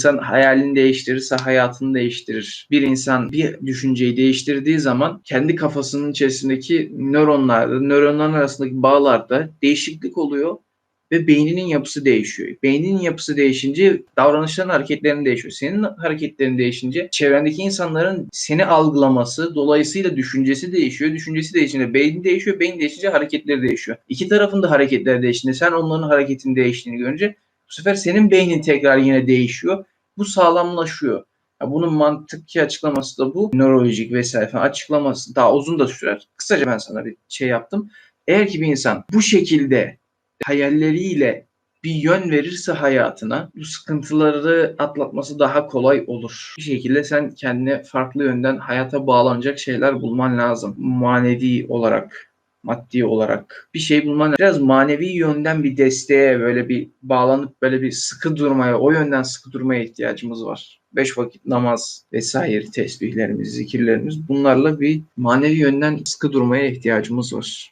İnsan hayalini değiştirirse hayatını değiştirir. Bir insan bir düşünceyi değiştirdiği zaman kendi kafasının içerisindeki nöronlarda, nöronların arasındaki bağlarda değişiklik oluyor ve beyninin yapısı değişiyor. Beyninin yapısı değişince davranışların hareketlerin değişiyor. Senin hareketlerin değişince çevrendeki insanların seni algılaması dolayısıyla düşüncesi değişiyor. Düşüncesi değişince beyin değişiyor. Beyin değişince hareketleri değişiyor. İki tarafın da hareketleri değiştiğinde sen onların hareketinin değiştiğini görünce bu sefer senin beynin tekrar yine değişiyor. Bu sağlamlaşıyor. Ya bunun mantıki açıklaması da bu. Nörolojik vesaire falan açıklaması daha uzun da sürer. Kısaca ben sana bir şey yaptım. Eğer ki bir insan bu şekilde hayalleriyle bir yön verirse hayatına bu sıkıntıları atlatması daha kolay olur. Bir şekilde sen kendine farklı yönden hayata bağlanacak şeyler bulman lazım. Manevi olarak, maddi olarak bir şey bulman. Biraz manevi yönden bir desteğe böyle bir bağlanıp böyle bir sıkı durmaya, o yönden sıkı durmaya ihtiyacımız var. Beş vakit namaz vesaire tesbihlerimiz, zikirlerimiz bunlarla bir manevi yönden sıkı durmaya ihtiyacımız var.